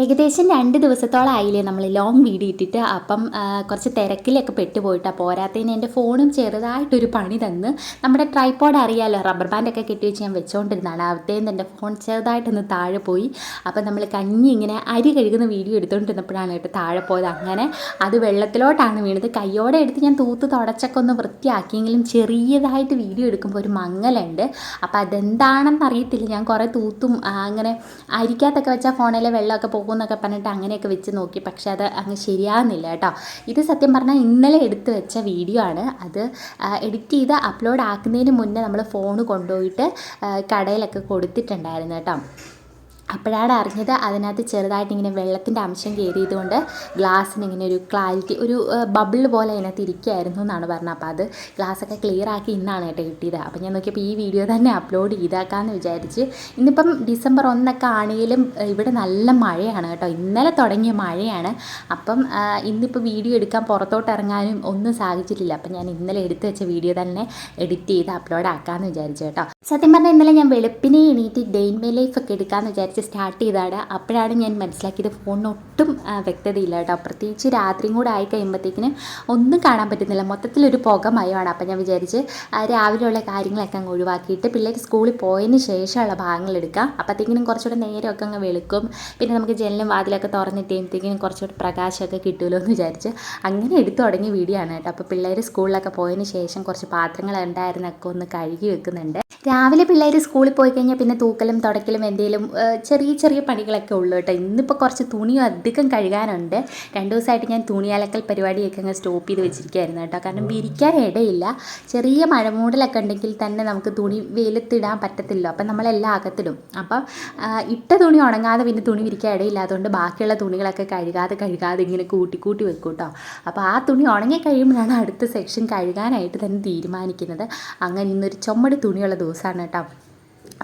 ഏകദേശം രണ്ട് ദിവസത്തോളം ആയില്ലേ നമ്മൾ ലോങ് വീഡിയോ ഇട്ടിട്ട്. അപ്പം കുറച്ച് തിരക്കിലൊക്കെ പെട്ടുപോയിട്ടാണ് പോരാത്തതിന് എന്റെ ഫോണും ചെറുതായിട്ടൊരു പണി തന്ന് നമ്മുടെ ട്രൈപോഡ് അറിയാലോ റബ്ബർ ബാൻഡൊക്കെ കെട്ടി വെച്ച് ഞാൻ വെച്ചുകൊണ്ടിരുന്നതാണ് അവിടുത്തേന്ന് എന്റെ ഫോൺ ചെറുതായിട്ടൊന്ന് താഴെ പോയി. അപ്പം നമ്മൾ കഞ്ഞി ഇങ്ങനെ അരി കഴുകുന്ന വീഡിയോ എടുത്തുകൊണ്ടിരുന്നപ്പോഴാണ് കേട്ടോ താഴെ പോയത്. അങ്ങനെ അത് വെള്ളത്തിലോട്ടാണ് വീണത്. കയ്യോടെ എടുത്ത് ഞാൻ തൂത്ത് തുടച്ചൊക്കെ ഒന്ന് വൃത്തിയാക്കിയെങ്കിലും ചെറിയതായിട്ട് വീഡിയോ എടുക്കുമ്പോൾ ഒരു മങ്ങലുണ്ട്. അപ്പോൾ അതെന്താണെന്ന് അറിയത്തില്ല ഞാൻ കുറേ തൂത്തും അങ്ങനെ അരിക്കകത്തൊക്കെ വെച്ചാൽ ഫോണിലെ വെള്ളമൊക്കെ പോകുമെന്നൊക്കെ പറഞ്ഞിട്ട് അങ്ങനെയൊക്കെ വെച്ച് നോക്കി. പക്ഷെ അത് അങ്ങ് ശരിയാകുന്നില്ല കേട്ടോ. ഇത് സത്യം പറഞ്ഞാൽ ഇന്നലെ എടുത്തു വെച്ച വീഡിയോ ആണ്. അത് എഡിറ്റ് ചെയ്ത് അപ്ലോഡ് ആക്കുന്നതിന് മുന്നേ നമ്മൾ ഫോൺ കൊണ്ടുപോയിട്ട് കടയിലൊക്കെ കൊടുത്തിട്ടുണ്ടായിരുന്നു കേട്ടോ. അപ്പോഴാണ് അറിഞ്ഞത് അതിനകത്ത് ചെറുതായിട്ട് ഇങ്ങനെ വെള്ളത്തിന്റെ അംശം കയറിയതുകൊണ്ട് ഗ്ലാസ്സിന് ഇങ്ങനെ ഒരു ക്ലാരിറ്റി ഒരു ബബിൾ പോലെ അതിനകത്ത് ഇരിക്കുകയായിരുന്നു എന്നാണ് പറഞ്ഞത്. അപ്പോൾ അത് ഗ്ലാസ്സൊക്കെ ക്ലിയർ ആക്കി ഇന്നാണ് കേട്ടോ കിട്ടിയത്. അപ്പോൾ ഞാൻ നോക്കിയപ്പോൾ ഈ വീഡിയോ തന്നെ അപ്ലോഡ് ചെയ്താക്കാമെന്ന് വിചാരിച്ച് ഇന്നിപ്പം ഡിസംബർ ഒന്നൊക്കെ ആണെങ്കിലും ഇവിടെ നല്ല മഴയാണ് കേട്ടോ. ഇന്നലെ തുടങ്ങിയ മഴയാണ്. അപ്പം ഇന്നിപ്പോൾ വീഡിയോ എടുക്കാൻ പുറത്തോട്ട് ഇറങ്ങാനും ഒന്നും സാധിച്ചിട്ടില്ല. അപ്പം ഞാൻ ഇന്നലെ എടുത്തു വെച്ച വീഡിയോ തന്നെ എഡിറ്റ് ചെയ്ത് അപ്ലോഡ് ആക്കാമെന്ന് വിചാരിച്ചു കേട്ടോ. സത്യം പറഞ്ഞാൽ ഇന്നലെ ഞാൻ വെളുപ്പിനെ എണീറ്റ് ഡെയിൻ മേ ലൈഫ് ഒക്കെ എടുക്കാമെന്ന് വിചാരിച്ച് സ്റ്റാർട്ട് ചെയ്താണ് അപ്പോഴാണ് ഞാൻ മനസ്സിലാക്കിയത് ഫോണിന് ഒട്ടും ആ, വ്യക്തതയില്ല കേട്ടോ. പ്രത്യേകിച്ച് രാത്രിയും കൂടെ ആയി കഴിയുമ്പോഴത്തേക്കിന് ഒന്നും കാണാൻ പറ്റുന്നില്ല. മൊത്തത്തിലൊരു പുക മയമാണ് അപ്പം ഞാൻ വിചാരിച്ച് രാവിലെയുള്ള കാര്യങ്ങളൊക്കെ അങ്ങ് ഒഴിവാക്കിയിട്ട് പിള്ളേർ സ്കൂളിൽ പോയതിന് ശേഷമുള്ള ഭാഗങ്ങൾ എടുക്കാം. അപ്പോഴത്തേക്കിനും കുറച്ചുകൂടെ നേരമൊക്കെ അങ്ങ് വെളുക്കും. പിന്നെ നമുക്ക് ജനലും വാതിലൊക്കെ തുറന്നിട്ട് കഴിയുമ്പോഴത്തേക്കിനും കുറച്ചുകൂടെ പ്രകാശമൊക്കെ കിട്ടുമല്ലോ എന്ന് വിചാരിച്ച് അങ്ങനെ എടുത്തു തുടങ്ങിയ വീഡിയോ ആണ് കേട്ടോ. അപ്പോൾ പിള്ളേർ സ്കൂളിലൊക്കെ പോയതിന് ശേഷം കുറച്ച് പാത്രങ്ങൾ ഉണ്ടായിരുന്നൊക്കെ ഒന്ന് കഴുകി വെക്കുന്നുണ്ട്. രാവിലെ പിള്ളേർ സ്കൂളിൽ പോയി കഴിഞ്ഞാൽ പിന്നെ തൂക്കലും തുടക്കലും എന്തെങ്കിലും ചെറിയ ചെറിയ പണികളൊക്കെ ഉള്ളൂ കേട്ടോ. ഇന്നിപ്പോൾ കുറച്ച് തുണിയും അധികം കഴുകാനുണ്ട്. രണ്ട് ദിവസമായിട്ട് ഞാൻ തുണി അലക്കൽ പരിപാടിയൊക്കെ അങ്ങ് സ്റ്റോപ്പ് ചെയ്ത് വെച്ചിരിക്കുകയായിരുന്നു കേട്ടോ. കാരണം വിരിക്കാൻ ഇടയില്ല. ചെറിയ മഴമൂടലൊക്കെ ഉണ്ടെങ്കിൽ തന്നെ നമുക്ക് തുണി വെയിലത്തിടാൻ പറ്റത്തില്ല അപ്പം നമ്മളെല്ലാം അകത്തിടും. അപ്പം ഇട്ട തുണി ഉണങ്ങാതെ പിന്നെ തുണി വിരിക്കാൻ ഇടയില്ലാത്തതുകൊണ്ട് ബാക്കിയുള്ള തുണികളൊക്കെ കഴുകാതെ കഴുകാതെ ഇങ്ങനെ കൂട്ടി കൂട്ടി വെക്കും കേട്ടോ. അപ്പോൾ ആ തുണി ഉണങ്ങി കഴിയുമ്പോഴാണ് അടുത്ത സെക്ഷൻ കഴുകാനായിട്ട് തന്നെ തീരുമാനിക്കുന്നത്. അങ്ങനെ ഇന്നൊരു ചുമട് തുണിയുള്ള ദിവസമാണ് കേട്ടോ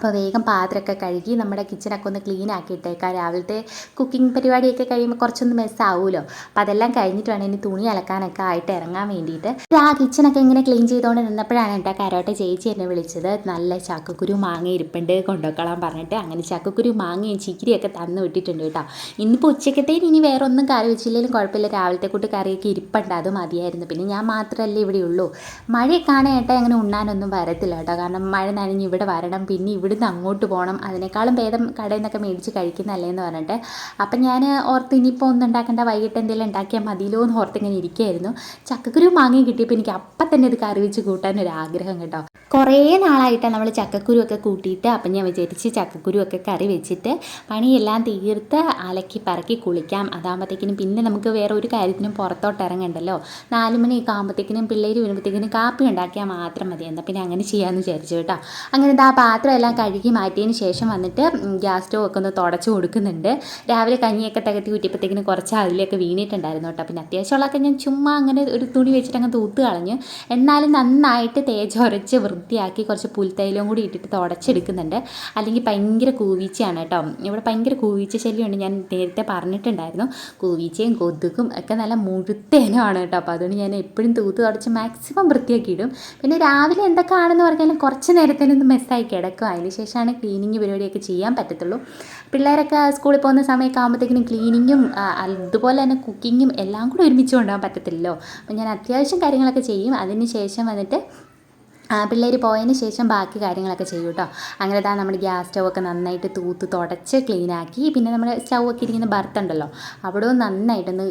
അപ്പോൾ വേഗം പാത്രമൊക്കെ കഴുകി നമ്മുടെ കിച്ചണൊക്കെ ഒന്ന് ക്ലീൻ ആക്കിയിട്ടേക്കാം. രാവിലത്തെ കുക്കിംഗ് പരിപാടിയൊക്കെ കഴിയുമ്പോൾ കുറച്ചൊന്ന് മെസ്സാവുമല്ലോ അപ്പോൾ അതെല്ലാം കഴിഞ്ഞിട്ട് വേണം ഇനി തുണി അലക്കാനൊക്കെ ആയിട്ട് ഇറങ്ങാൻ വേണ്ടിയിട്ട്. ആ കിച്ചണൊക്കെ ഇങ്ങനെ ക്ലീൻ ചെയ്തുകൊണ്ട് നിന്നപ്പോഴാണ് എന്റെ കരോട്ടെ ചേച്ചി എന്നെ വിളിച്ചത്. നല്ല ചക്കക്കുരു മാങ്ങ ഇരിപ്പുണ്ട് കൊണ്ടുപോക്കളാൻ പറഞ്ഞിട്ട്. അങ്ങനെ ചക്കക്കുരു മാങ്ങയും ചിക്കിരിയൊക്കെ തന്നു വിട്ടിട്ടുണ്ട് കേട്ടോ. ഇന്നിപ്പോൾ ഉച്ചക്കത്തേന് ഇനി വേറെ ഒന്നും കറി വെച്ചില്ലെങ്കിലും കുഴപ്പമില്ല. രാവിലത്തെ കൂട്ട് കറിയൊക്കെ ഇരിപ്പുണ്ട് അത് മതിയായിരുന്നു. പിന്നെ ഞാൻ മാത്രമല്ലേ ഇവിടെ ഉള്ളൂ മഴയൊക്കെ ആണെങ്കിൽ അങ്ങനെ ഉണ്ണാനൊന്നും വരത്തില്ല കേട്ടോ. കാരണം മഴ നനഞ്ഞ് ഇവിടെ വരണം പിന്നെ ഇവിടുന്ന് അങ്ങോട്ട് പോകണം അതിനേക്കാളും ഭേദം കടയിൽ നിന്നൊക്കെ മേടിച്ച് കഴിക്കുന്നതല്ലേ എന്ന് പറഞ്ഞിട്ട്. അപ്പം ഞാൻ ഓർത്ത് ഇനിയിപ്പോൾ ഒന്നും ഉണ്ടാക്കേണ്ട വൈകിട്ട് എന്തെങ്കിലും ഉണ്ടാക്കിയാൽ മതിയല്ലോ എന്ന് ഓർത്ത് ഇങ്ങനെ ഇരിക്കുകയായിരുന്നു ചക്കക്കുരു മാങ്ങയും കിട്ടിയപ്പോൾ എനിക്ക് അപ്പം തന്നെ ഇത് കറി വെച്ച് കൂട്ടാൻ ഒരു ആഗ്രഹം കേട്ടോ. കുറേ നാളായിട്ടാണ് നമ്മൾ ചക്കക്കുരു ഒക്കെ കൂട്ടിയിട്ട് അപ്പം ഞാൻ വിചാരിച്ച് ചക്കക്കുരു ഒക്കെ കറി വെച്ചിട്ട് പണിയെല്ലാം തീർത്ത് അലക്കി പറക്കി കുളിക്കാം. അതാകുമ്പോഴത്തേക്കിനും പിന്നെ നമുക്ക് വേറെ ഒരു കാര്യത്തിനും പുറത്തോട്ട് ഇറങ്ങണ്ടല്ലോ. നാല് മണിയൊക്കെ ആകുമ്പോഴത്തേക്കിനും പിള്ളേർ വരുമ്പോഴത്തേക്കിനും കാപ്പി ഉണ്ടാക്കിയാൽ മാത്രം മതി. എന്നാൽ പിന്നെ അങ്ങനെ ചെയ്യാമെന്ന് വിചാരിച്ചു കേട്ടോ. അങ്ങനെ ആ പാത്രം എല്ലാം കഴുകി മാറ്റിയതിന് ശേഷം വന്നിട്ട് ഗ്യാസ് സ്റ്റോവ് ഒക്കെ ഒന്ന് തുടച്ച് കൊടുക്കുന്നുണ്ട്. രാവിലെ കഞ്ഞിയൊക്കെ തകത്തി കൂട്ടിയപ്പോഴത്തേക്കിന് കുറച്ച് അതിലൊക്കെ വീണിട്ടുണ്ടായിരുന്നു കേട്ടോ. പിന്നെ അത്യാവശ്യമുള്ളതൊക്കെ ഞാൻ ചുമ്മാ അങ്ങനെ ഒരു തുണി വെച്ചിട്ട് അങ്ങ് തൂത്ത് കളഞ്ഞു. എന്നാലും നന്നായിട്ട് തേജൊരച്ച് വൃത്തിയാക്കി കുറച്ച് പുൽത്തൈലവും കൂടി ഇട്ടിട്ട് തുടച്ചെടുക്കുന്നുണ്ട്. അല്ലെങ്കിൽ ഭയങ്കര കൂവീച്ചയാണ് കേട്ടോ. ഇവിടെ ഭയങ്കര കൂവീച്ച ശല്യമുണ്ട്. ഞാൻ നേരത്തെ പറഞ്ഞിട്ടുണ്ടായിരുന്നു. കൂവീച്ചയും കൊതുകും ഒക്കെ നല്ല മുഴുത്തേനുമാണ് കേട്ടോ. അപ്പോൾ അതുകൊണ്ട് ഞാൻ എപ്പോഴും തൂത്ത് തുടച്ച് മാക്സിമം വൃത്തിയാക്കി ഇടും. പിന്നെ രാവിലെ എന്തൊക്കെയാണെന്ന് പറഞ്ഞാലും കുറച്ച് നേരത്തേനൊന്ന് മെസ്സായി കിടക്കും. അതിന് ശേഷമാണ് ക്ലീനിങ് പരിപാടിയൊക്കെ ചെയ്യാൻ പറ്റത്തുള്ളൂ. പിള്ളേരൊക്കെ സ്കൂളിൽ പോകുന്ന സമയമൊക്കെ ആകുമ്പോഴത്തേക്കിനും ക്ലീനിങ്ങും അതുപോലെ തന്നെ കുക്കിങ്ങും എല്ലാം കൂടെ ഒരുമിച്ച് കൊണ്ടുപോകാൻ പറ്റത്തില്ലല്ലോ. അപ്പോൾ ഞാൻ അത്യാവശ്യം കാര്യങ്ങളൊക്കെ ചെയ്യും. അതിന് ശേഷം വന്നിട്ട് പിള്ളേർ പോയതിന് ശേഷം ബാക്കി കാര്യങ്ങളൊക്കെ ചെയ്യും കേട്ടോ അങ്ങനെ താ നമ്മുടെ ഗ്യാസ് സ്റ്റൗവൊക്കെ നന്നായിട്ട് തൂത്ത് തുടച്ച് ക്ലീൻ ആക്കി. പിന്നെ നമ്മുടെ സ്റ്റൗവൊക്കെ ഇരിക്കുന്ന ബർത്ത് ഉണ്ടല്ലോ. അവിടെ നന്നായിട്ടൊന്ന്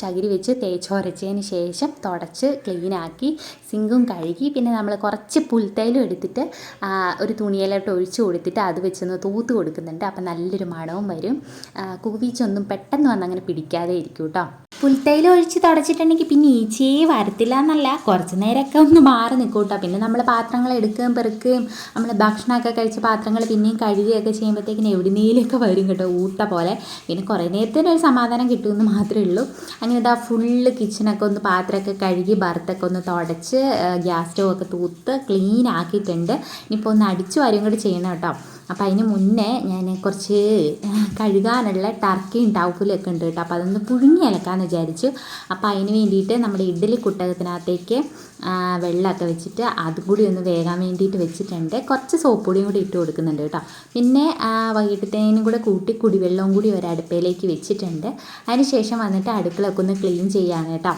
ചകിരി വെച്ച് തേച്ചൊരച്ചതിന് ശേഷം തുടച്ച് ക്ലീൻ ആക്കി സിങ്കും കഴുകി പിന്നെ നമ്മൾ കുറച്ച് പുൽത്തൈലും എടുത്തിട്ട് ഒരു തുണിയിലോട്ട് ഒഴിച്ചു കൊടുത്തിട്ട് അത് വെച്ചൊന്ന് തൂത്ത് കൊടുക്കുന്നുണ്ട്. അപ്പം നല്ലൊരു മണവും വരും. കൂവീച്ചൊന്നും പെട്ടെന്ന് വന്ന് അങ്ങനെ പിടിക്കാതെ ഇരിക്കും കേട്ടോ പുൽത്തൈലം ഒഴിച്ച് തുടച്ചിട്ടുണ്ടെങ്കിൽ പിന്നെ ഈച്ചയെ വരത്തില്ല എന്നല്ല. കുറച്ച് നേരമൊക്കെ ഒന്ന് മാറി നിൽക്കൂട്ടോ. കേട്ടോ പിന്നെ നമ്മൾ പാത്രങ്ങൾ എടുക്കുകയും പെറുക്കുകയും നമ്മൾ ഭക്ഷണമൊക്കെ കഴിച്ച പാത്രങ്ങൾ പിന്നെയും കഴുകുകയൊക്കെ ചെയ്യുമ്പോഴത്തേക്കിന് എവിടുന്നേലൊക്കെ വരും കേട്ടോ ഊട്ട പോലെ. പിന്നെ കുറേ നേരത്തിന് ഒരു സമാധാനം കിട്ടുമെന്ന് മാത്രമേ ഉള്ളൂ. അങ്ങനെ ഇതാ ഫുള്ള് കിച്ചണൊക്കെ ഒന്ന് പാത്രമൊക്കെ കഴുകി ഭർത്തൊക്കെ ഒന്ന് തുടച്ച് ഗ്യാസ് സ്റ്റോവൊക്കെ തൂത്ത് ക്ലീൻ ആക്കിയിട്ടുണ്ട്. ഇനിയിപ്പോൾ ഒന്ന് അടിച്ചു വാരും കൂടി ചെയ്യണം കേട്ടോ. അപ്പോൾ അതിന് മുന്നേ ഞാൻ കുറച്ച് കഴുകാനുള്ള ടർക്കിയും ഒക്കെ ഉണ്ട് കേട്ടോ. അപ്പോൾ അതൊന്ന് പുഴുങ്ങി അലക്കാമെന്ന് വിചാരിച്ചു. അപ്പോൾ അതിന് വേണ്ടിയിട്ട് നമ്മുടെ ഇഡ്ഡലി കുട്ടകത്തിനകത്തേക്ക് വെള്ളമൊക്കെ വെച്ചിട്ട് അതും കൂടി ഒന്ന് വേകാൻ വേണ്ടിയിട്ട് വെച്ചിട്ടുണ്ട്. കുറച്ച് സോപ്പ് പൊടിയും കൂടി ഇട്ട് കൊടുക്കുന്നുണ്ട് കേട്ടോ. പിന്നെ വൈകിട്ടത്തേനും കൂടെ കൂട്ടി കുടിവെള്ളവും കൂടി ഒരു അടുപ്പയിലേക്ക് വെച്ചിട്ടുണ്ട്. അതിന് ശേഷം വന്നിട്ട് അടുക്കളൊക്കെ ഒന്ന് ക്ലീൻ ചെയ്യാൻ കേട്ടോ.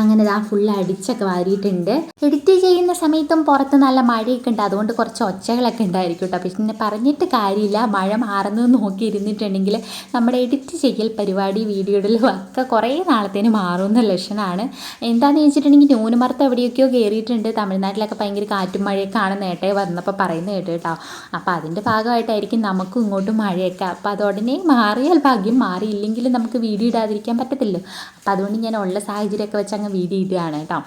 അങ്ങനെ ഇതാ ഫുൾ അടിച്ചൊക്കെ വാരിയിട്ടുണ്ട്. എഡിറ്റ് ചെയ്യുന്ന സമയത്തും പുറത്ത് നല്ല മഴയൊക്കെ ഉണ്ട്. അതുകൊണ്ട് കുറച്ച് ഒച്ചകളൊക്കെ ഉണ്ടായിരിക്കും കേട്ടോ. പിന്നെ പറഞ്ഞിട്ട് കാര്യമില്ല. മഴ മാറുന്നത് നോക്കി ഇരുന്നിട്ടുണ്ടെങ്കിൽ നമ്മുടെ എഡിറ്റ് ചെയ്യൽ പരിപാടി വീഡിയോയിലും ഒക്കെ കുറേ നാളത്തേന് മാറുമെന്ന ലക്ഷണമാണ്. എന്താണെന്ന് വെച്ചിട്ടുണ്ടെങ്കിൽ ന്യൂനമർദ്ദം എവിടെയൊക്കെയോ കയറിയിട്ടുണ്ട്. തമിഴ്നാട്ടിലൊക്കെ ഭയങ്കര കാറ്റും മഴയൊക്കെ ആണ് നേട്ടേ വന്നപ്പോൾ പറയുന്നത് കേട്ടോ കേട്ടോ. അപ്പോൾ അതിന്റെ ഭാഗമായിട്ടായിരിക്കും നമുക്കും ഇങ്ങോട്ടും മഴയൊക്കെ. അപ്പോൾ അത് ഉടനെ മാറിയാൽ ഭാഗ്യം മാറിയില്ലെങ്കിലും നമുക്ക് വീഡിയോ ഇടാതിരിക്കാൻ പറ്റത്തില്ലോ അപ്പോൾ അതുകൊണ്ട് ഞാൻ ഉള്ള സാഹചര്യമൊക്കെ വെച്ച് അങ്ങ് വീതിയിടുകയാണ് കേട്ടോ.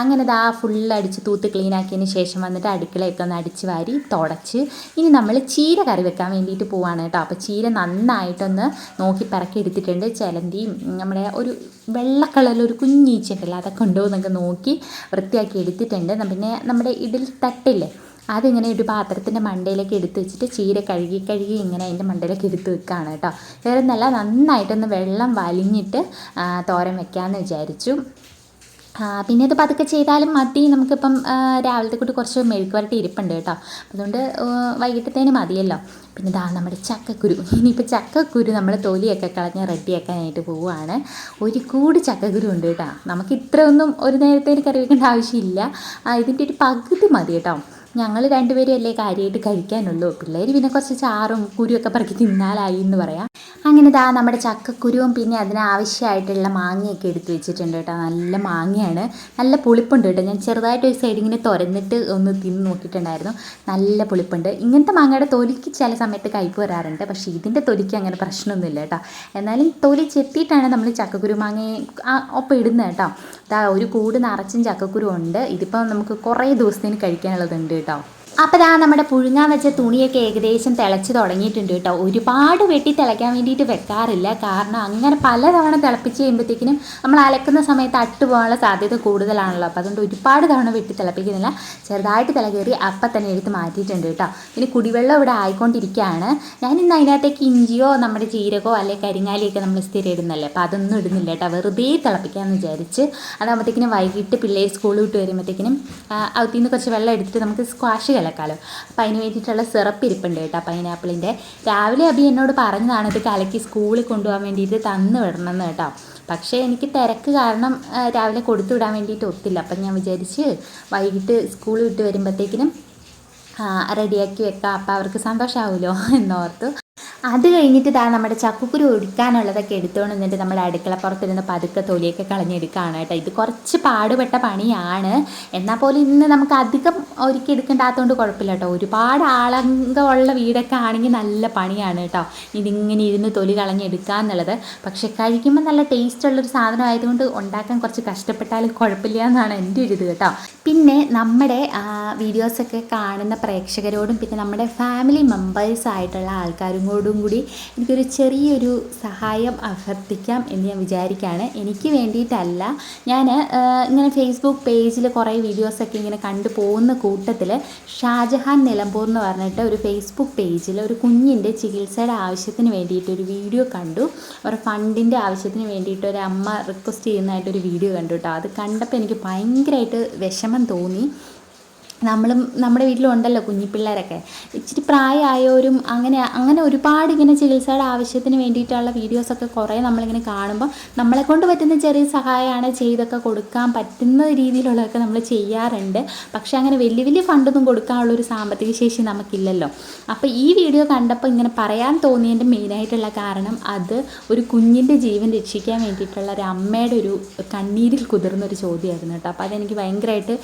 അങ്ങനെ ഇതാ ഫുൾ അടിച്ച് തൂത്ത് ക്ലീൻ ആക്കിയതിന് ശേഷം വന്നിട്ട് അടുക്കളയൊക്കെ ഒന്ന് അടിച്ച് വാരി തുടച്ച് ഇനി നമ്മൾ ചീര കറി വെക്കാൻ വേണ്ടിയിട്ട് പോവാണ് കേട്ടോ. അപ്പോൾ ചീര നന്നായിട്ടൊന്ന് നോക്കി പിറക്കി എടുത്തിട്ടുണ്ട്. ചിലന്തിയും നമ്മുടെ ഒരു വെള്ള ഒരു കുഞ്ഞീച്ചുണ്ടല്ലോ അതൊക്കെ ഉണ്ടോ എന്നൊക്കെ നോക്കി വൃത്തിയാക്കി എടുത്തിട്ടുണ്ട്. പിന്നെ നമ്മുടെ ഇതിൽ തട്ടില്ലേ അതിങ്ങനെ ഒരു പാത്രത്തിന്റെ മണ്ടയിലേക്ക് എടുത്ത് വെച്ചിട്ട് ചീര കഴുകി കഴുകി ഇങ്ങനെ അതിന്റെ മണ്ടയിലേക്ക് എടുത്ത് വെക്കുകയാണ് കേട്ടോ. വേറെ നല്ല നന്നായിട്ടൊന്ന് വെള്ളം വലിഞ്ഞിട്ട് തോരം തോരൻ വെക്കാമെന്ന് വിചാരിച്ചു. പിന്നെ ഇത് പതുക്കെ ചെയ്താലും മതി. നമുക്കിപ്പം രാവിലത്തെ കൂട്ടി കുറച്ച് മെഴുക്ക് വരട്ടി ഇരിപ്പുണ്ട് കേട്ടോ. അതുകൊണ്ട് വൈകിട്ടത്തേന് മതിയല്ലോ. പിന്നെ ഇതാ നമ്മുടെ ചക്കക്കുരു. ഇനിയിപ്പോൾ ചക്കക്കുരു നമ്മൾ തൊലിയൊക്കെ കളഞ്ഞ് റെഡിയാക്കാനായിട്ട് പോവുകയാണ്. ഒരു കൂട് ചക്കക്കുരു ഉണ്ട് കേട്ടോ. നമുക്ക് ഇത്രയൊന്നും ഒരു നേരത്തേന് കറി വെക്കേണ്ട ആവശ്യമില്ല. ഇതിന്റെ ഒരു പകുതി മതി കേട്ടോ. ഞങ്ങൾ രണ്ടുപേരും അല്ലേ കാര്യമായിട്ട് കഴിക്കാനുള്ളൂ. പിള്ളേർ പിന്നെ കുറച്ച് ചാറും കുരുവൊക്കെ പറക്കി തിന്നാലായി എന്ന് പറയാം. അങ്ങനെ ദാ നമ്മുടെ ചക്കക്കുരുവും പിന്നെ അതിന് ആവശ്യമായിട്ടുള്ള മാങ്ങയൊക്കെ എടുത്ത് വെച്ചിട്ടുണ്ട് കേട്ടോ. നല്ല മാങ്ങയാണ്. നല്ല പുളിപ്പുണ്ട് കേട്ടോ. ഞാൻ ചെറുതായിട്ട് ഒരു സൈഡ് ഇങ്ങനെ തുരന്നിട്ട് ഒന്ന് തിന്ന് നോക്കിയിട്ടുണ്ടായിരുന്നു. നല്ല പുളിപ്പുണ്ട്. ഇങ്ങനത്തെ മാങ്ങയുടെ തൊലിക്ക് ചില സമയത്ത് കയ്പ് വരാറുണ്ട്. പക്ഷേ ഇതിന്റെ തൊലിക്ക് അങ്ങനെ പ്രശ്നമൊന്നുമില്ല കേട്ടോ. എന്നാലും തൊലി ചെത്തിയിട്ടാണ് നമ്മൾ ചക്കക്കുരു മാങ്ങയെ ഒപ്പം ഇടുന്നത് കേട്ടോ. ദാ ഒരു കൂട് നിറച്ചും ചക്കക്കുരു ഉണ്ട്. ഇതിപ്പോൾ നമുക്ക് കുറേ ദിവസത്തിന് കഴിക്കാനുള്ളതുണ്ട് കേട്ടോ. അപ്പോൾ ദാ നമ്മുടെ പുഴുങ്ങാൻ വെച്ച തുണിയൊക്കെ ഏകദേശം തിളച്ച് തുടങ്ങിയിട്ടുണ്ട് കേട്ടോ. ഒരുപാട് വെട്ടി തിളയ്ക്കാൻ വേണ്ടിയിട്ട് വെക്കാറില്ല. കാരണം അങ്ങനെ പലതവണ തിളപ്പിച്ച് കഴിയുമ്പോഴത്തേക്കിനും നമ്മൾ അലക്കുന്ന സമയത്ത് അട്ട് പോകാനുള്ള സാധ്യത കൂടുതലാണല്ലോ. അപ്പോൾ അതുകൊണ്ട് ഒരുപാട് തവണ വെട്ടി തിളപ്പിക്കുന്നില്ല. ചെറുതായിട്ട് തിള കയറി അപ്പം തന്നെ എടുത്ത് മാറ്റിയിട്ടുണ്ട് കേട്ടോ. ഇനി കുടിവെള്ളം ഇവിടെ ആയിക്കൊണ്ടിരിക്കുകയാണ്. ഞാൻ ഇന്ന് അതിനകത്തേക്ക് ഇഞ്ചിയോ നമ്മുടെ ജീരകോ അല്ലെങ്കിൽ കരിങ്ങാലിയൊക്കെ നമ്മൾ സ്ഥിരം ഇടുന്നല്ലേ അപ്പോൾ അതൊന്നും ഇടുന്നില്ല കേട്ടോ. വെറുതെ തിളപ്പിക്കാമെന്ന് വിചാരിച്ച് അതാകുമ്പോഴത്തേക്കിനും വൈകിട്ട് പിള്ളേർ സ്കൂളിൽ വിട്ട് വരുമ്പോഴത്തേക്കിനും അതിൽ നിന്ന് കുറച്ച് വെള്ളം എടുത്തിട്ട് നമുക്ക് സ്ക്വാഷ് കലക്കാലോ അപ്പോൾ അതിന് വേണ്ടിയിട്ടുള്ള സിറപ്പ് ഇരിപ്പുണ്ട് കേട്ടോ പൈനാപ്പിളിന്റെ. രാവിലെ അബി എന്നോട് പറഞ്ഞതാണ് ഇത് കലക്കി സ്കൂളിൽ കൊണ്ടുപോകാൻ വേണ്ടിയിട്ട് തന്നു വിടണമെന്ന് കേട്ടോ. പക്ഷേ എനിക്ക് തിരക്ക് കാരണം രാവിലെ കൊടുത്തു വിടാൻ വേണ്ടിയിട്ട് ഒത്തില്ല. അപ്പം ഞാൻ വിചാരിച്ച് വൈകിട്ട് സ്കൂൾ വിട്ട് വരുമ്പോഴത്തേക്കിനും റെഡിയാക്കി വെക്കാം. അപ്പം അവർക്ക് സന്തോഷമാവുമല്ലോ എന്നോർത്തു. അത് കഴിഞ്ഞിട്ട് നമ്മുടെ ചക്കുക്കുരു ഒടിക്കാനുള്ളതൊക്കെ എടുത്തുകൊണ്ട് നിന്നിട്ട് നമ്മൾ അടുക്കളപ്പുറത്തിരുന്ന് പതുക്കെ തൊലിയൊക്കെ കളഞ്ഞെടുക്കുകയാണ് കേട്ടോ. ഇത് കുറച്ച് പാടുപെട്ട പണിയാണ്. എന്നാൽ പോലും ഇന്ന് നമുക്ക് അധികം ഒരുക്കി എടുക്കേണ്ടാത്തതുകൊണ്ട് കുഴപ്പമില്ല കേട്ടോ. ഒരുപാട് ആളങ്കമുള്ള വീടൊക്കെ ആണെങ്കിൽ നല്ല പണിയാണ് കേട്ടോ. ഇതിങ്ങനെ ഇരുന്ന് തൊലി കളഞ്ഞെടുക്കുക എന്നുള്ളത്. പക്ഷെ കഴിക്കുമ്പോൾ നല്ല ടേസ്റ്റ് ഉള്ളൊരു സാധനം ആയതുകൊണ്ട് ഉണ്ടാക്കാൻ കുറച്ച് കഷ്ടപ്പെട്ടാലും കുഴപ്പമില്ല എന്നാണ് എന്റെ ഒരു ഇത് കേട്ടോ. പിന്നെ നമ്മുടെ വീഡിയോസൊക്കെ കാണുന്ന പ്രേക്ഷകരോടും പിന്നെ നമ്മുടെ ഫാമിലി മെമ്പേഴ്സ് ആയിട്ടുള്ള ആൾക്കാരും കൂടി എനിക്കൊരു ചെറിയൊരു സഹായം അഭ്യർത്ഥിക്കാം എന്ന് ഞാൻ വിചാരിക്കുകയാണ് എനിക്ക് വേണ്ടിയിട്ടല്ല. ഞാൻ ഇങ്ങനെ ഫേസ്ബുക്ക് പേജിൽ കുറേ വീഡിയോസൊക്കെ ഇങ്ങനെ കണ്ടു പോകുന്ന കൂട്ടത്തിൽ ഷാജഹാൻ നിലമ്പൂർ എന്ന് പറഞ്ഞിട്ട് ഒരു ഫേസ്ബുക്ക് പേജിൽ ഒരു കുഞ്ഞിന്റെ ചികിത്സയുടെ ആവശ്യത്തിന് വേണ്ടിയിട്ട് ഒരു വീഡിയോ കണ്ടു. ഒരു ഫണ്ടിന്റെ ആവശ്യത്തിന് വേണ്ടിയിട്ട് ഒരു അമ്മ റിക്വസ്റ്റ് ചെയ്യുന്നതായിട്ടൊരു വീഡിയോ കണ്ടു കേട്ടോ അത് കണ്ടപ്പോൾ എനിക്ക് ഭയങ്കരമായിട്ട് വിഷമം തോന്നി. നമ്മളും നമ്മുടെ വീട്ടിലുണ്ടല്ലോ കുഞ്ഞിപ്പിള്ളേരൊക്കെ. ഇച്ചിരി പ്രായമായവരും അങ്ങനെ അങ്ങനെ ഒരുപാട് ഇങ്ങനെ ചികിത്സയുടെ ആവശ്യത്തിന് വേണ്ടിയിട്ടുള്ള വീഡിയോസൊക്കെ കുറേ നമ്മളിങ്ങനെ കാണുമ്പോൾ നമ്മളെ കൊണ്ട് പറ്റുന്ന ചെറിയ സഹായമാണ് ചെയ്തൊക്കെ കൊടുക്കാൻ പറ്റുന്ന രീതിയിലുള്ളതൊക്കെ നമ്മൾ ചെയ്യാറുണ്ട്. പക്ഷേ അങ്ങനെ വലിയ വലിയ ഫണ്ടൊന്നും കൊടുക്കാനുള്ളൊരു സാമ്പത്തിക ശേഷി നമുക്കില്ലല്ലോ. അപ്പോൾ ഈ വീഡിയോ കണ്ടപ്പോൾ ഇങ്ങനെ പറയാൻ തോന്നിയതിന്റെ മെയിനായിട്ടുള്ള കാരണം അത് ഒരു കുഞ്ഞിന്റെ ജീവൻ രക്ഷിക്കാൻ വേണ്ടിയിട്ടുള്ള ഒരു അമ്മയുടെ ഒരു കണ്ണീരിൽ കുതിർന്നൊരു ചോദ്യമായിരുന്നു കേട്ടോ. അപ്പോൾ അതെനിക്ക് ഭയങ്കരമായിട്ട്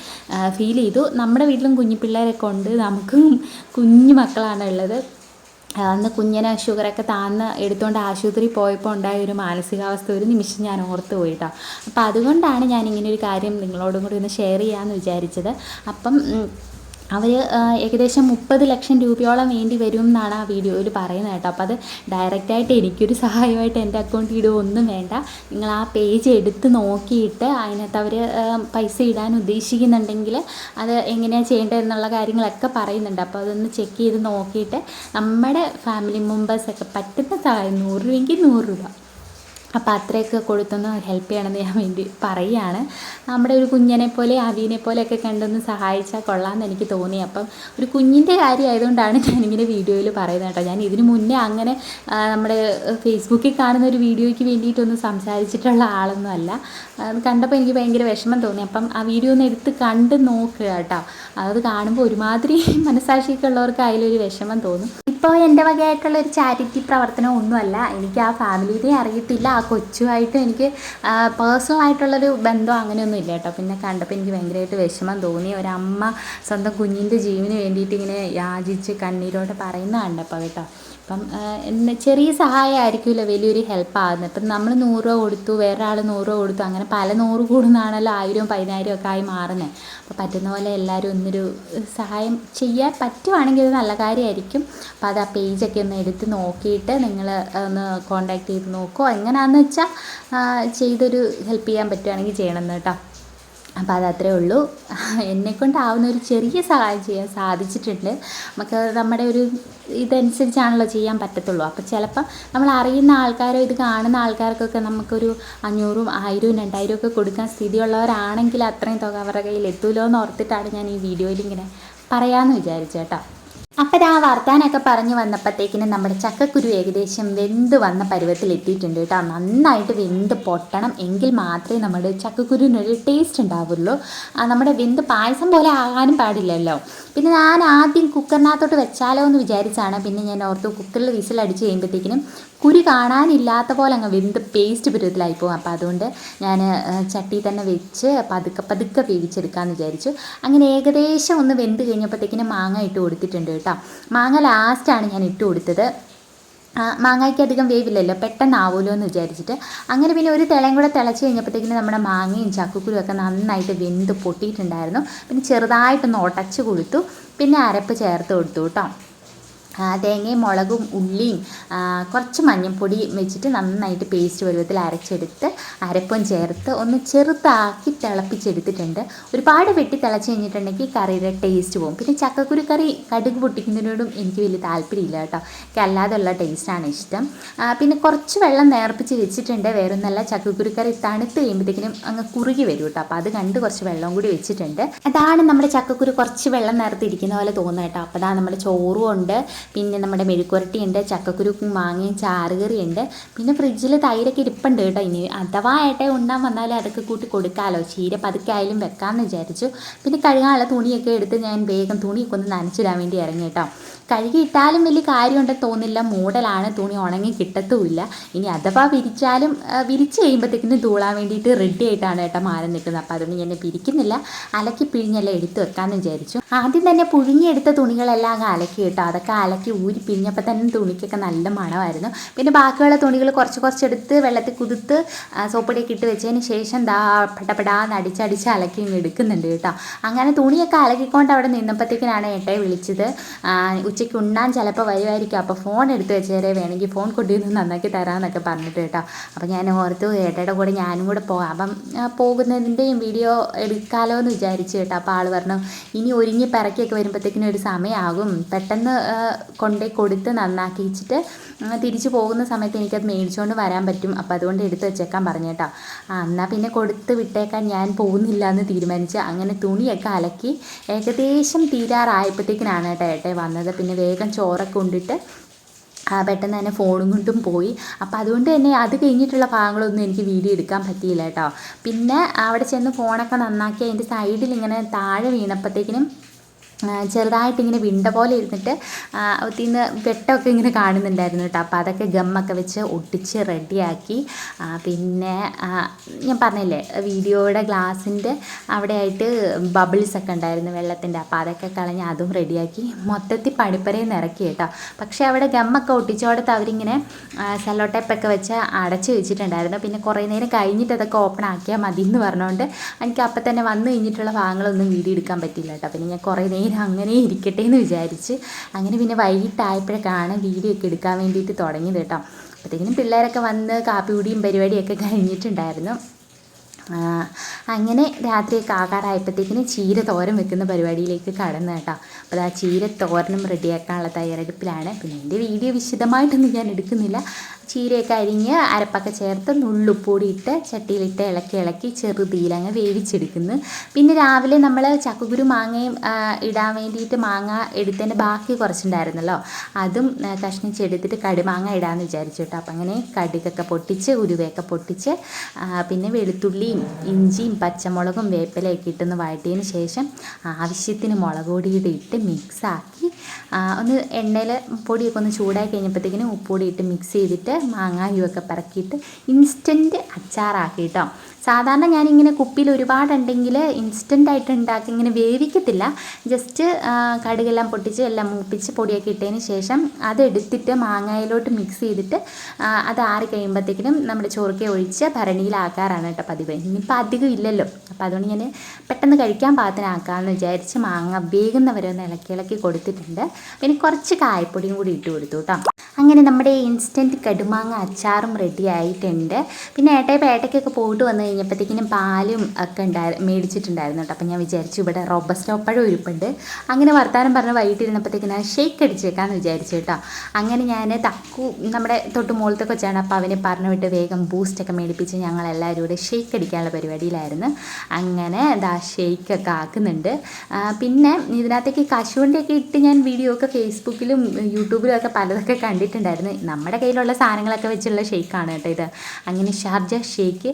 ഫീൽ ചെയ്തു. നമ്മുടെ വീട്ടിലും കുഞ്ഞു പിള്ളേരൊക്കെ ഉണ്ട്. നമുക്കും കുഞ്ഞു മക്കളാണ് ഉള്ളത്. അന്ന് കുഞ്ഞിനെ ഷുഗറൊക്കെ താന്ന് എടുത്തുകൊണ്ട് ആശുപത്രി പോയപ്പോൾ ഉണ്ടായ ഒരു മാനസികാവസ്ഥ ഒരു നിമിഷം ഞാൻ ഓർത്ത് പോയിട്ടോ അപ്പോൾ അതുകൊണ്ടാണ് ഞാൻ ഇങ്ങനെ ഒരു കാര്യം നിങ്ങളോടും കൂടി ഒന്ന് ഷെയർ ചെയ്യാമെന്ന് വിചാരിച്ചത്. അപ്പം അവർ ഏകദേശം മുപ്പത് ലക്ഷം രൂപയോളം വേണ്ടി വരും എന്നാണ് ആ വീഡിയോയിൽ പറയുന്നത് കേട്ടോ. അപ്പോൾ അത് ഡയറക്റ്റായിട്ട് എനിക്കൊരു സഹായമായിട്ട് എന്റെ അക്കൗണ്ടിൽ ഇടുക ഒന്നും വേണ്ട. നിങ്ങൾ ആ പേജ് എടുത്ത് നോക്കിയിട്ട് അതിനകത്ത് അവർ പൈസ ഇടാൻ ഉദ്ദേശിക്കുന്നുണ്ടെങ്കിൽ അത് എങ്ങനെയാണ് ചെയ്യേണ്ടത് എന്നുള്ള കാര്യങ്ങളൊക്കെ പറയുന്നുണ്ട്. അപ്പോൾ അതൊന്ന് ചെക്ക് ചെയ്ത് നോക്കിയിട്ട് നമ്മുടെ ഫാമിലി മെമ്പേഴ്സൊക്കെ പറ്റുന്ന സഹായം നൂറ് രൂപയെങ്കിൽ നൂറ് രൂപ. അപ്പോൾ അത്രയൊക്കെ കൊടുത്തൊന്ന് ഹെൽപ്പ് ചെയ്യണമെന്ന് ഞാൻ വേണ്ടി പറയുകയാണ് നമ്മുടെ ഒരു കുഞ്ഞിനെ പോലെ അവീനെ പോലെയൊക്കെ കണ്ടൊന്ന് സഹായിച്ചാൽ കൊള്ളാമെന്ന് എനിക്ക് തോന്നി. അപ്പം ഒരു കുഞ്ഞിന്റെ കാര്യമായതുകൊണ്ടാണ് ഞാനിങ്ങനെ വീഡിയോയിൽ പറയുന്നത് കേട്ടോ. ഞാൻ ഇതിന് മുന്നേ അങ്ങനെ നമ്മുടെ ഫേസ്ബുക്കിൽ കാണുന്ന ഒരു വീഡിയോയ്ക്ക് വേണ്ടിയിട്ടൊന്നും സംസാരിച്ചിട്ടുള്ള ആളൊന്നും അല്ല. കണ്ടപ്പോൾ എനിക്ക് ഭയങ്കര വിഷമം തോന്നി. അപ്പം ആ വീഡിയോ ഒന്ന് എടുത്ത് കണ്ട് നോക്കുക കേട്ടോ. അത് കാണുമ്പോൾ ഒരുമാതിരി മനസ്സാക്ഷിയൊക്കെ ഉള്ളവർക്ക് അതിലൊരു വിഷമം തോന്നും. ഇപ്പോൾ എന്റെ വകയായിട്ടുള്ള ഒരു ചാരിറ്റി പ്രവർത്തനം ഒന്നുമല്ല. എനിക്ക് ആ ഫാമിലിയെ അറിയത്തില്ല. ആ കൊച്ചുമായിട്ടും എനിക്ക് പേഴ്സണൽ ആയിട്ടുള്ളൊരു ബന്ധം അങ്ങനെയൊന്നും ഇല്ല കേട്ടോ. പിന്നെ കണ്ടപ്പോൾ എനിക്ക് ഭയങ്കരമായിട്ട് വിഷമം തോന്നി. ഒരമ്മ സ്വന്തം കുഞ്ഞിന്റെ ജീവന് വേണ്ടിയിട്ട് ഇങ്ങനെ യാചിച്ച് കണ്ണീരോടെ പറയുന്ന കണ്ടപ്പോൾ കേട്ടോ. അപ്പം ചെറിയ സഹായമായിരിക്കില്ല വലിയൊരു ഹെൽപ്പ് ആകുന്നത് ഇപ്പം നമ്മൾ നൂറ് രൂപ കൊടുത്തു വേറെ ആൾ നൂറ് രൂപ കൊടുത്തു അങ്ങനെ പല നൂറ് കൂടുന്നതാണല്ലോ ആയിരവും പതിനായിരവും ഒക്കെ ആയി മാറുന്നത് അപ്പോൾ പറ്റുന്ന പോലെ എല്ലാവരും ഒന്നൊരു സഹായം ചെയ്യാൻ പറ്റുവാണെങ്കിൽ അത് നല്ല കാര്യമായിരിക്കും. അപ്പോൾ അത് ആ പേജൊക്കെ ഒന്ന് എടുത്ത് നോക്കിയിട്ട് നിങ്ങൾ ഒന്ന് കോണ്ടാക്ട് ചെയ്ത് നോക്കുമോ എങ്ങനെയാണെന്ന് വെച്ചാൽ ചെയ്തൊരു ഹെൽപ്പ് ചെയ്യാൻ പറ്റുവാണെങ്കിൽ ചെയ്യണം കേട്ടോ. അപ്പോൾ അത് അത്രേ ഉള്ളൂ. എന്നെക്കൊണ്ടാവുന്ന ഒരു ചെറിയ സഹായം ചെയ്യാൻ സാധിച്ചിട്ടുണ്ട്. നമുക്ക് നമ്മുടെ ഒരു ഇതനുസരിച്ചാണല്ലോ ചെയ്യാൻ പറ്റത്തുള്ളൂ. അപ്പോൾ ചിലപ്പം നമ്മൾ അറിയുന്ന ആൾക്കാരോ ഇത് കാണുന്ന ആൾക്കാർക്കൊക്കെ നമുക്കൊരു അഞ്ഞൂറും ആയിരവും രണ്ടായിരവും ഒക്കെ കൊടുക്കാൻ സ്ഥിതിയുള്ളവരാണെങ്കിൽ അത്രയും തുക അവരുടെ കയ്യിൽ എത്തുമല്ലോ എന്ന് ഓർത്തിട്ടാണ് ഞാൻ ഈ വീഡിയോയിൽ ഇങ്ങനെ പറയാമെന്ന് വിചാരിച്ചു കേട്ടോ അപ്പോൾ ആ വർത്താനൊക്കെ പറഞ്ഞു വന്നപ്പോഴത്തേക്കിനും നമ്മുടെ ചക്കക്കുരു ഏകദേശം വെന്ത് വന്ന പരുവത്തിൽ എത്തിയിട്ടുണ്ട് കേട്ടോ. നന്നായിട്ട് വെന്ത് പൊട്ടണം എങ്കിൽ മാത്രമേ നമ്മുടെ ചക്കക്കുരുവിനൊരു ടേസ്റ്റ് ഉണ്ടാവുള്ളൂ. നമ്മുടെ വെന്ത് പായസം പോലെ ആകാനും പാടില്ലല്ലോ. പിന്നെ ഞാൻ ആദ്യം കുക്കറിനകത്തോട്ട് വെച്ചാലോ എന്ന് വിചാരിച്ചാണ്. പിന്നെ ഞാൻ ഓർത്ത് കുക്കറിൽ വിസിലടിച്ച് കഴിയുമ്പോഴത്തേക്കിനും കുരു കാണാനില്ലാത്ത പോലെ അങ്ങ് വെന്ത് പേസ്റ്റ് പരുവത്തിലായി പോകും. അപ്പോൾ അതുകൊണ്ട് ഞാൻ ചട്ടി തന്നെ വെച്ച് പതുക്കെ പതുക്കെ വേവിച്ചെടുക്കാമെന്ന് വിചാരിച്ചു. അങ്ങനെ ഏകദേശം ഒന്ന് വെന്ത് കഴിഞ്ഞപ്പോഴത്തേക്കിന് മാങ്ങ ഇട്ട് കൊടുത്തിട്ടുണ്ട് കേട്ടോ. മാങ്ങ ലാസ്റ്റാണ് ഞാൻ ഇട്ട് കൊടുത്തത്. മാങ്ങയ്ക്ക് അധികം വേവില്ലല്ലോ. പെട്ടെന്നാവുമല്ലോ എന്ന് വിചാരിച്ചിട്ട്. അങ്ങനെ പിന്നെ ഒരു തിളയും കൂടെ തിളച്ച് കഴിഞ്ഞപ്പോഴത്തേക്കിന് നമ്മുടെ മാങ്ങയും ചക്കുക്കുരും ഒക്കെ നന്നായിട്ട് വെന്ത് പൊട്ടിയിട്ടുണ്ടായിരുന്നു. പിന്നെ ചെറുതായിട്ടൊന്ന് ഉടച്ച് കൊടുത്തു. പിന്നെ അരപ്പ് ചേർത്ത് കൊടുത്തു കേട്ടോ. തേങ്ങയും മുളകും ഉള്ളിയും കുറച്ച് മഞ്ഞൾപ്പൊടി വെച്ചിട്ട് നന്നായിട്ട് പേസ്റ്റ് പരുവത്തിൽ അരച്ചെടുത്ത് അരപ്പം ചേർത്ത് ഒന്ന് ചെറുതാക്കി തിളപ്പിച്ചെടുത്തിട്ടുണ്ട്. ഒരുപാട് വെട്ടി തിളച്ച് കഴിഞ്ഞിട്ടുണ്ടെങ്കിൽ കറിയുടെ ടേസ്റ്റ് പോകും പിന്നെ ചക്കക്കുരു കറി കടുക് പൊട്ടിക്കുന്നതിനോടും എനിക്ക് വലിയ താല്പര്യമില്ല കേട്ടോ. എനിക്ക് അല്ലാതെയുള്ള ടേസ്റ്റാണ് ഇഷ്ടം. പിന്നെ കുറച്ച് വെള്ളം നേർപ്പിച്ച് വെച്ചിട്ടുണ്ട്. വേറൊന്നല്ല ചക്കക്കുരു കറി തണുത്ത് കഴിയുമ്പോഴത്തേക്കിനും അങ്ങ് കുറുകി വരും കേട്ടോ. അപ്പോൾ അത് കണ്ട് കുറച്ച് വെള്ളം കൂടി വെച്ചിട്ടുണ്ട്. അതാണ് നമ്മുടെ ചക്കക്കുരു കുറച്ച് വെള്ളം നേർത്തിരിക്കുന്ന പോലെ തോന്നുന്നത് കേട്ടോ. അപ്പോൾ അതാണ് നമ്മുടെ ചോറും ഉണ്ട്. പിന്നെ നമ്മുടെ മെഴുക്കുരട്ടിയുണ്ട് ചക്കക്കുരുക്കും ചക്കക്കുരു മാങ്ങയും ചാറുകറി ഉണ്ട് പിന്നെ ഫ്രിഡ്ജിൽ തൈരൊക്കെ ഇരിപ്പുണ്ട് കേട്ടോ ഇനി. അഥവാ ഏട്ടേ ഉണ്ടാൻ വന്നാലും അതൊക്കെ കൂട്ടി കൊടുക്കാമല്ലോ ചീര പതുക്കെ ആയാലും വെക്കാമെന്ന് വിചാരിച്ചു. പിന്നെ കഴുകാനുള്ള തുണിയൊക്കെ എടുത്ത് ഞാൻ വേഗം തുണിയൊക്കെ ഒന്ന് നനച്ചിടാൻ വേണ്ടി ഇറങ്ങി കേട്ടോ. കഴുകിയിട്ടാലും വലിയ കാര്യമുണ്ടെന്ന് തോന്നില്ല. മൂടലാണ് തുണി ഉണങ്ങി കിട്ടത്തുമില്ല. ഇനി അഥവാ വിരിച്ചാലും വിരിച്ച് കഴിയുമ്പോഴത്തേക്കിനും തൂളാൻ വേണ്ടിയിട്ട് റെഡി ആയിട്ടാണ് കേട്ടോ മാറി നിൽക്കുന്നത്. അപ്പോൾ അതുകൊണ്ട് ഞാൻ പിരിക്കുന്നില്ല. അലക്കി പിഴിഞ്ഞെല്ലാം എടുത്തു വെക്കാമെന്ന് വിചാരിച്ചു. ആദ്യം തന്നെ പുഴുങ്ങിയെടുത്ത തുണികളെല്ലാം അങ്ങ് അലക്കി കേട്ടോ അതൊക്കെ അലക്കി ഊരി പിഴിഞ്ഞപ്പോൾ തന്നെ തുണിക്കൊക്കെ നല്ല മണമായിരുന്നു. പിന്നെ ബാക്കിയുള്ള തുണികൾ കുറച്ച് കുറച്ചെടുത്ത് വെള്ളത്തിൽ കുതിർത്ത് സോപ്പടിയൊക്കെ ഇട്ട് വെച്ചതിന് ശേഷം ദാ പടപടാന്ന് അടിച്ചടിച്ച് അലക്കി എടുക്കുന്നുണ്ട് കേട്ടോ. അങ്ങനെ തുണിയൊക്കെ അലക്കിക്കൊണ്ട് അവിടെ നിന്നപ്പോഴത്തേക്കിനാണ് ഏട്ടയെ വിളിച്ചത്. ഉച്ചയ്ക്ക് ഉണ്ണാൻ ചിലപ്പോൾ വരുമായിരിക്കും അപ്പോൾ ഫോൺ എടുത്ത് വെച്ചേരെ വേണമെങ്കിൽ ഫോൺ കൊണ്ടുവന്ന് നന്നാക്കി തരാമെന്നൊക്കെ പറഞ്ഞിട്ട് കേട്ടോ. അപ്പോൾ ഞാൻ ഓർത്തു ഏട്ടയുടെ കൂടെ ഞാനും കൂടെ പോകാം. അപ്പം പോകുന്നതിന്റെയും വീഡിയോ എടുക്കാമല്ലോ എന്ന് വിചാരിച്ചു കേട്ടോ. അപ്പോൾ ആൾ പറഞ്ഞു ഇനി ഒരുങ്ങി പിറക്കിയൊക്കെ വരുമ്പോഴത്തേക്കിനും ഒരു സമയമാകും. പെട്ടെന്ന് കൊണ്ടേ കൊടുത്ത് നന്നാക്കിച്ചിട്ട് തിരിച്ചു പോകുന്ന സമയത്ത് എനിക്കത് മേടിച്ചുകൊണ്ട് വരാൻ പറ്റും. അപ്പോൾ അതുകൊണ്ട് എടുത്ത് വെച്ചേക്കാൻ പറഞ്ഞു കേട്ടോ. ആ എന്നാൽ പിന്നെ കൊടുത്ത് വിട്ടേക്കാൻ ഞാൻ പോകുന്നില്ല എന്ന് തീരുമാനിച്ച് അങ്ങനെ തുണിയൊക്കെ അലക്കി ഏകദേശം തീരാറായപ്പോഴത്തേക്കിനാണ് കേട്ടോ ഏട്ടെ വന്നത്. പിന്നെ വേഗം ചോറൊക്കെ ആ, പെട്ടെന്ന് തന്നെ ഫോണും കൊണ്ടും പോയി. അപ്പോൾ അതുകൊണ്ട് തന്നെ അത് കഴിഞ്ഞിട്ടുള്ള ഭാഗങ്ങളൊന്നും എനിക്ക് വീഡിയോ എടുക്കാൻ പറ്റിയില്ല കേട്ടോ. പിന്നെ അവിടെ ചെന്ന് ഫോണൊക്കെ നന്നാക്കി അതിന്റെ സൈഡിൽ ഇങ്ങനെ താഴെ വീണപ്പോഴത്തേക്കിനും ആ, ചെറുതായിട്ടിങ്ങനെ വിണ്ട പോലെ ഇരുന്നിട്ട് അതിന്ന് വെട്ടമൊക്കെ ഇങ്ങനെ കാണുന്നുണ്ടായിരുന്നു കേട്ടോ. അപ്പോൾ അതൊക്കെ ഗമ്മൊക്കെ വെച്ച് ഒട്ടിച്ച് റെഡിയാക്കി. പിന്നെ ഞാൻ പറഞ്ഞില്ലേ വീഡിയോയുടെ ഗ്ലാസിന്റെ അവിടെ ആയിട്ട് ബബിൾസ് ഒക്കെ ഉണ്ടായിരുന്നു വെള്ളത്തിന്റെ അപ്പോൾ അതൊക്കെ കളഞ്ഞ് അതും റെഡിയാക്കി മൊത്തത്തിൽ പണിപ്പരയിൽ നിറക്കി കേട്ടോ. പക്ഷേ അവിടെ ഗമ്മൊക്കെ ഒട്ടിച്ചോടത്ത് അവരിങ്ങനെ സെല്ലോ ടൈപ്പൊക്കെ വെച്ച് അടച്ച് വെച്ചിട്ടുണ്ടായിരുന്നു. പിന്നെ കുറേ നേരം കഴിഞ്ഞിട്ട് അതൊക്കെ ഓപ്പൺ ആക്കിയാൽ മതി എന്ന് പറഞ്ഞുകൊണ്ട് എനിക്ക് അപ്പം തന്നെ വന്നു കഴിഞ്ഞിട്ടുള്ള ഭാഗങ്ങളൊന്നും വീഡിയോ എടുക്കാൻ പറ്റില്ല കേട്ടോ. പിന്നെ ഞാൻ കുറേ നേരം അങ്ങനെ ഇരിക്കട്ടെ എന്ന് വിചാരിച്ച് അങ്ങനെ പിന്നെ വൈകിട്ടായപ്പോഴേക്കാണ് വീഡിയോ ഒക്കെ എടുക്കാൻ വേണ്ടിയിട്ട് തുടങ്ങിയത് കേട്ടോ. അപ്പോഴത്തേക്കിനും പിള്ളേരൊക്കെ വന്ന് കാപ്പി കുടിയും പരിപാടിയൊക്കെ കഴിഞ്ഞിട്ടുണ്ടായിരുന്നു. അങ്ങനെ രാത്രി ആകാറായപ്പോഴത്തേക്കിന് ചീര തോരൻ വെക്കുന്ന പരിപാടിയിലേക്ക് കടന്നു കേട്ടോ. അപ്പോൾ ആ ചീര തോരനും റെഡിയാക്കാനുള്ള തയ്യാറെടുപ്പിലാണ്. പിന്നെ എന്റെ വീഡിയോ വിശദമായിട്ടൊന്നും ഞാൻ എടുക്കുന്നില്ല. ചീരയൊക്കെ അരിഞ്ഞ് അരപ്പൊക്കെ ചേർത്ത് നുള്ളുപ്പൊടി ഇട്ട് ചട്ടിയിലിട്ട് ഇളക്കി ഇളക്കി ചെറുതീയിൽ അങ്ങ് വേവിച്ചെടുക്കുന്നു. പിന്നെ രാവിലെ നമ്മൾ ചക്കക്കുരു മാങ്ങയും ഇടാൻ വേണ്ടിയിട്ട് മാങ്ങ എടുത്തതിന്റെ ബാക്കി കുറച്ചുണ്ടായിരുന്നല്ലോ. അതും കഷ്ണിച്ചെടുത്തിട്ട് കടുമാങ്ങ ഇടാമെന്ന് വിചാരിച്ചു കേട്ടോ. അപ്പം അങ്ങനെ കടുകൊക്കെ പൊട്ടിച്ച് ഉരുവയൊക്കെ പൊട്ടിച്ച് പിന്നെ വെളുത്തുള്ളിയും ഇഞ്ചിയും പച്ചമുളകും വേപ്പിലയൊക്കെ ഇട്ടൊന്ന് വഴട്ടിയതിന് ശേഷം ആവശ്യത്തിന് മുളക് പൊടിയുടെ ഇട്ട് മിക്സാക്കി ഒന്ന് എണ്ണയിൽ പൊടിയൊക്കെ ഒന്ന് ചൂടായി കഴിഞ്ഞപ്പോഴത്തേക്കിനും ഉപ്പുപൊടി ഇട്ട് മിക്സ് ചെയ്തിട്ട് മാങ്ങായുമൊക്കെ പറക്കിയിട്ട് ഇൻസ്റ്റന്റ് അച്ചാറാക്കി കേട്ടോ സാധാരണ ഞാനിങ്ങനെ കുപ്പിയിൽ ഒരുപാടുണ്ടെങ്കിൽ ഇൻസ്റ്റന്റ് ആയിട്ട് ഉണ്ടാക്കി ഇങ്ങനെ വേവിക്കത്തില്ല. ജസ്റ്റ് കടുകെല്ലാം പൊട്ടിച്ച് എല്ലാം മൂപ്പിച്ച് പൊടിയാക്കി ഇട്ടതിന് ശേഷം അതെടുത്തിട്ട് മാങ്ങയിലോട്ട് മിക്സ് ചെയ്തിട്ട് അത് ആറി കഴിയുമ്പോഴത്തേക്കിനും നമ്മുടെ ചോറുക്ക ഒഴിച്ച് ഭരണിയിലാക്കാറാണ് കേട്ടോ പതിവ്. ഇനിയിപ്പോൾ അധികം ഇല്ലല്ലോ. അപ്പോൾ അതുകൊണ്ട് ഞാൻ പെട്ടെന്ന് കഴിക്കാൻ പാകത്തിനാക്കാമെന്ന് വിചാരിച്ച് മാങ്ങ വേഗുന്നവരെ ഒന്ന് ഇളക്കി ഇളക്കി കൊടുത്തിട്ടുണ്ട്. പിന്നെ കുറച്ച് കായപ്പൊടിയും കൂടി ഇട്ട് കൊടുത്തു കേട്ടോ. അങ്ങനെ നമ്മുടെ ഇൻസ്റ്റന്റ് കടുമാങ്ങ അച്ചാറും റെഡി ആയിട്ടുണ്ട്. പിന്നെ ഏട്ടയപ്പം ഏട്ടയ്ക്കൊക്കെ പോയിട്ട് വന്നു കഴിഞ്ഞപ്പോഴത്തേക്കിനും പാലും ഒക്കെ ഉണ്ടായി മേടിച്ചിട്ടുണ്ടായിരുന്നു കേട്ടോ. അപ്പോൾ ഞാൻ വിചാരിച്ചു ഇവിടെ റോബസ്റ്റോ അപ്പോഴും ഇരിപ്പുണ്ട് അങ്ങനെ വർത്താനം പറഞ്ഞ് വൈകിട്ടിരുന്നപ്പോഴത്തേക്കിന് ഷേക്ക് അടിച്ചേക്കാന്ന് വിചാരിച്ചു കേട്ടോ. അങ്ങനെ ഞാൻ തക്കു നമ്മുടെ തൊട്ട് മുകളിലത്തെ കൊച്ചാണ്. അപ്പോൾ അവനെ പറഞ്ഞു വിട്ട് വേഗം ബൂസ്റ്റൊക്കെ മേടിപ്പിച്ച് ഞങ്ങൾ എല്ലാവരും കൂടെ ഷേക്ക് അടിക്കാനുള്ള പരിപാടിയിലായിരുന്നു. അങ്ങനെ എന്താ ഷേക്കൊക്കെ ആക്കുന്നുണ്ട്. പിന്നെ ഇതിനകത്തേക്ക് കശുവണ്ടിയൊക്കെ ഇട്ട് ഞാൻ വീഡിയോ ഒക്കെ ഫേസ്ബുക്കിലും യൂട്യൂബിലും ഒക്കെ പലതൊക്കെ കണ്ടിട്ടുണ്ടായിരുന്നു. നമ്മുടെ കയ്യിലുള്ള സാധനങ്ങളൊക്കെ വെച്ചുള്ള ഷേക്കാണ് കേട്ടോ ഇത്. അങ്ങനെ ഷാർജ ഷേക്ക്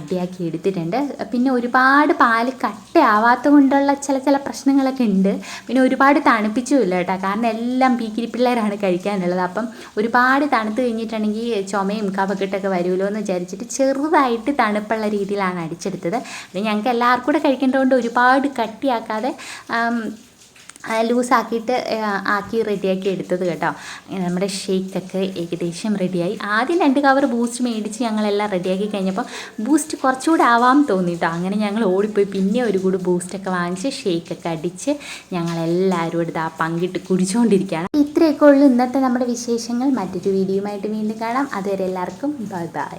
റെഡിയാക്കി എടുത്തിട്ടുണ്ട്. പിന്നെ ഒരുപാട് പാൽ കട്ടയാവാത്ത കൊണ്ടുള്ള ചില ചില പ്രശ്നങ്ങളൊക്കെ ഉണ്ട്. പിന്നെ ഒരുപാട് തണുപ്പിച്ചുമില്ല കേട്ടോ. കാരണം എല്ലാം പീക്കിരി പിള്ളേരാണ് കഴിക്കാനുള്ളത്. അപ്പം ഒരുപാട് തണുത്ത് കഴിഞ്ഞിട്ടുണ്ടെങ്കിൽ ചുമയും കഫക്കെട്ടൊക്കെ വരുമല്ലോ എന്ന് വിചാരിച്ചിട്ട് ചെറുതായിട്ട് തണുപ്പുള്ള രീതിയിലാണ് അടിച്ചെടുത്തത്. പിന്നെ ഞങ്ങൾക്ക് എല്ലാവർക്കും കൂടെ കഴിക്കേണ്ടതുകൊണ്ട് ഒരുപാട് കട്ടിയാക്കാതെ ലൂസാക്കിയിട്ട് ആക്കി റെഡിയാക്കി എടുത്തത് കേട്ടോ. നമ്മുടെ ഷേക്കൊക്കെ ഏകദേശം റെഡിയായി. ആദ്യം രണ്ട് കവർ ബൂസ്റ്റ് മേടിച്ച് ഞങ്ങളെല്ലാം റെഡിയാക്കി കഴിഞ്ഞപ്പോൾ ബൂസ്റ്റ് കുറച്ചുകൂടെ ആവാം തോന്നി കേട്ടോ. അങ്ങനെ ഞങ്ങൾ ഓടിപ്പോയി. പിന്നെ ഒരു കൂടി ബൂസ്റ്റൊക്കെ വാങ്ങിച്ച് ഷേക്കൊക്കെ അടിച്ച് ഞങ്ങളെല്ലാവരും എടുത്ത് ആ പങ്കിട്ട് കുടിച്ചുകൊണ്ടിരിക്കുകയാണ് ഇത്രയൊക്കെ ഉള്ളൂ ഇന്നത്തെ നമ്മുടെ വിശേഷങ്ങൾ. മറ്റൊരു വീഡിയോയുമായിട്ട് വീണ്ടും കാണാം. അതുവരെ എല്ലാവർക്കും ബൈ ബൈ.